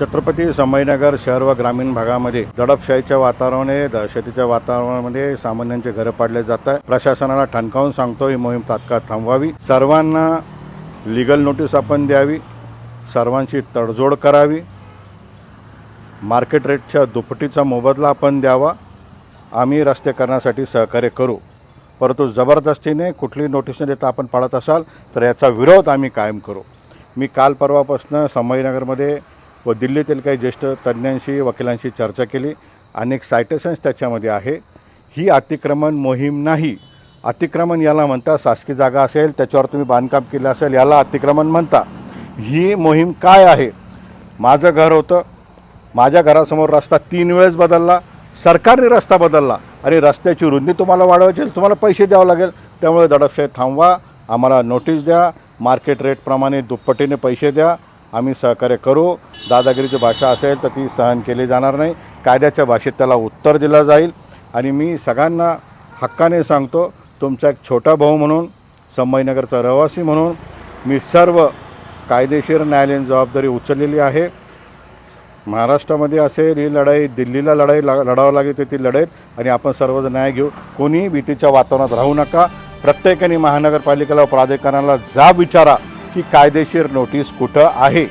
छत्रपती संभाजीनगर शहर व ग्रामीण भागामध्ये दडपशाहीच्या वातावरणाने दहशतीच्या वातावरणामध्ये सामान्यांचे घरं पाडले जात आहे प्रशासनाला ठणकावून सांगतो ही मोहीम तात्काळ थांबवावी. सर्वांना लिगल नोटीस आपण द्यावी. सर्वांशी तडजोड करावी. मार्केट रेटच्या दुपटीचा मोबदला आपण द्यावा. आम्ही रस्ते करण्यासाठी सहकार्य करू. परंतु जबरदस्तीने कुठली नोटीस न देता आपण पाळत असाल तर याचा विरोध आम्ही कायम करू. मी काल परवापासून संभाजीनगरमध्ये व दिल्लीतील काही ज्येष्ठ तज्ज्ञांशी वकिलांशी चर्चा केली. अनेक सायटेशन्स त्याच्यामध्ये आहे. ही अतिक्रमण मोहीम नाही. अतिक्रमण याला म्हणता शासकीय जागा असेल त्याच्यावर तुम्ही बांधकाम केलं असेल याला अतिक्रमण म्हणता. ही मोहीम काय आहे? माझं घर होतं. माझ्या घरासमोर रस्ता तीन वेळेस बदलला. सरकारने रस्ता बदलला. आणि रस्त्याची रुंदी तुम्हाला वाढवायची तुम्हाला पैसे द्यावं लागेल. त्यामुळे दडपशाही थांबवा. आम्हाला नोटीस द्या. मार्केट रेटप्रमाणे दुप्पटीने पैसे द्या. आम्ही सहकार्य करू. दादागिरीची भाषा असेल तर ती सहन केली जाणार नाही. कायद्याच्या भाषेत त्याला उत्तर दिलं जाईल. आणि मी सगळ्यांना हक्काने सांगतो तुमचा एक छोटा भाऊ म्हणून संभाजीनगरचा रहिवासी म्हणून मी सर्व कायदेशीर न्यायालयीन जबाबदारी उचललेली आहे. महाराष्ट्रामध्ये असेल ही लढाई दिल्लीला लढाई लढावं लागेल तर ती लढेल. आणि आपण सर्वजण न्याय घेऊ. कोणीही भीतीच्या वातावरणात राहू नका. प्रत्येकाने महानगरपालिकेला प्राधिकरणाला जाब विचारा. की कायदेशीर नोटीस कुठं आहे?